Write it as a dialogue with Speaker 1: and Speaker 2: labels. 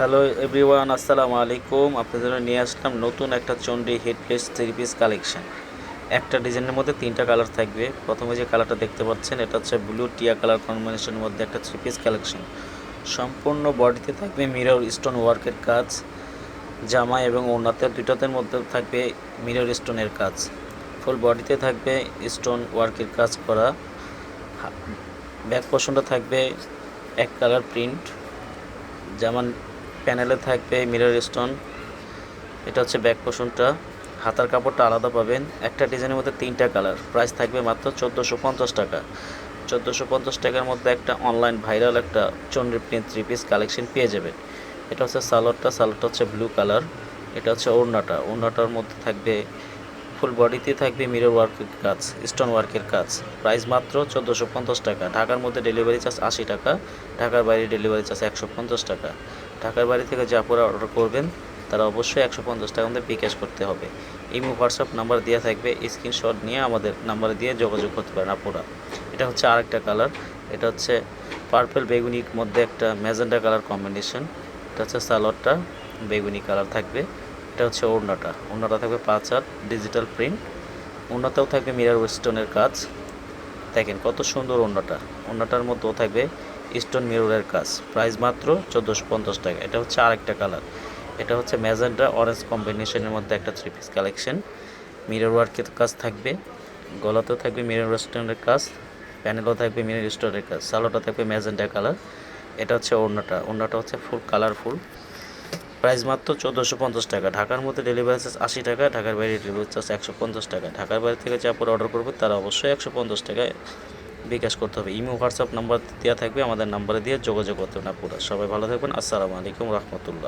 Speaker 1: Hello everyone আসসালামু আলাইকুম। আপনাদের জন্য নিয়ে আসলাম নতুন একটা চন্ডী হেডপ্লেস থ্রি পিস কালেকশান একটা ডিজাইনের মধ্যে তিনটা কালার থাকবে। প্রথমে যে কালারটা দেখতে পাচ্ছেন, এটা হচ্ছে ব্লু টিয়া কালার কম্বিনেশনের মধ্যে একটা থ্রি পিস কালেকশন সম্পূর্ণ বডিতে থাকবে মিরর স্টোন ওয়ার্কের কাজ। জামা এবং ওনাতে দুইটাতের মধ্যে থাকবে মিরর স্টোনের কাজ। ফুল বডিতে থাকবে স্টোন ওয়ার্কের কাজ করা। ব্যাক পোর্শনটা থাকবে এক কালার প্রিন্ট যেমন প্যানেলে থাকবে মিরর স্টোন। এটা হচ্ছে ব্যাক পোর্শনটা হাতার কাপড়টা আলাদা পাবেন। একটা ডিজাইনের মধ্যে তিনটা কালার। প্রাইস থাকবে মাত্র চোদ্দোশো পঞ্চাশ টাকা। চোদ্দোশো পঞ্চাশ টাকার মধ্যে একটা অনলাইন ভাইরাল একটা চন্ডী প্রিন্ট থ্রি পিস কালেকশন পেয়ে যাবেন। এটা হচ্ছে সালোয়ারটা। সালোয়ারটা হচ্ছে ব্লু কালার। এটা হচ্ছে ওড়নাটা। ওড়নাটার মধ্যে থাকবে ফুল বডিতে থাকবে মিরর ওয়ার্কের কাজ, স্টোন ওয়ার্কের কাজ। প্রাইস মাত্র চোদ্দোশো পঞ্চাশ টাকা। ঢাকার মধ্যে ডেলিভারি চার্জ আশি টাকা। ঢাকার বাইরে ডেলিভারি চার্জ একশো পঞ্চাশ টাকা। ঢাকার বাড়ি থেকে যা পরে অর্ডার করবেন, তারা অবশ্যই একশো পঞ্চাশ টাকা মধ্যে বিকাশ করতে হবে। ইমো, হোয়াটসঅ্যাপ নাম্বার দেওয়া থাকবে স্ক্রিনশট নিয়ে আমাদের নাম্বারে দিয়ে যোগাযোগ করতে পারেন আপুরা। এটা হচ্ছে আরেকটা কালার এটা হচ্ছে পার্পল বেগুনির মধ্যে একটা ম্যাজেন্ডা কালার কম্বিনেশন এটা হচ্ছে সালোয়ারটা, বেগুনি কালার থাকবে। এটা হচ্ছে ওড়নাটা ওড়নাটা থাকবে পাঁচ হাত ডিজিটাল প্রিন্ট ওড়নাতেও থাকবে মিরার ওয়েস্টনের কাজ। দেখেন কত সুন্দর ওড়নাটা, ওড়নাটার মধ্যেও থাকবে স্টোন মিররের কাজ। প্রাইস মাত্র চোদ্দোশো পঞ্চাশ টাকা। এটা হচ্ছে আরেকটা কালার। এটা হচ্ছে ম্যাজেন্ডা অরেঞ্জ কম্বিনেশনের মধ্যে একটা থ্রি পিস কালেকশন। মিরর ওয়ার্কের কাজ থাকবে, গলাতেও থাকবে মিরর স্টোনের কাজ, প্যানেলও থাকবে মিরর স্টোনের কাজ, সালোটা থাকবে ম্যাজেন্ডা কালার। এটা হচ্ছে ওড়নাটা। ওড়নাটা হচ্ছে ফুল কালারফুল। প্রাইস মাত্র চোদ্দোশো পঞ্চাশ টাকা। ঢাকার মধ্যে ডেলিভারি চার্জ আশি টাকা, ঢাকার বাইরে ডেলিভারি চার্জ একশো পঞ্চাশ টাকা। ঢাকার বাইরে থেকে যা পরে অর্ডার করবে, তারা অবশ্যই একশো পঞ্চাশ টাকায় বিকাশ করতে হবে। ইমো হোয়াটসঅ্যাপ নাম্বার দেওয়া থাকবে, আমাদের নাম্বারে দিয়ে যোগাযোগ করতে হবে না পুরো। সবাই ভালো থাকবেন। আসসালামু আলাইকুম, রহমতুল্লাহ।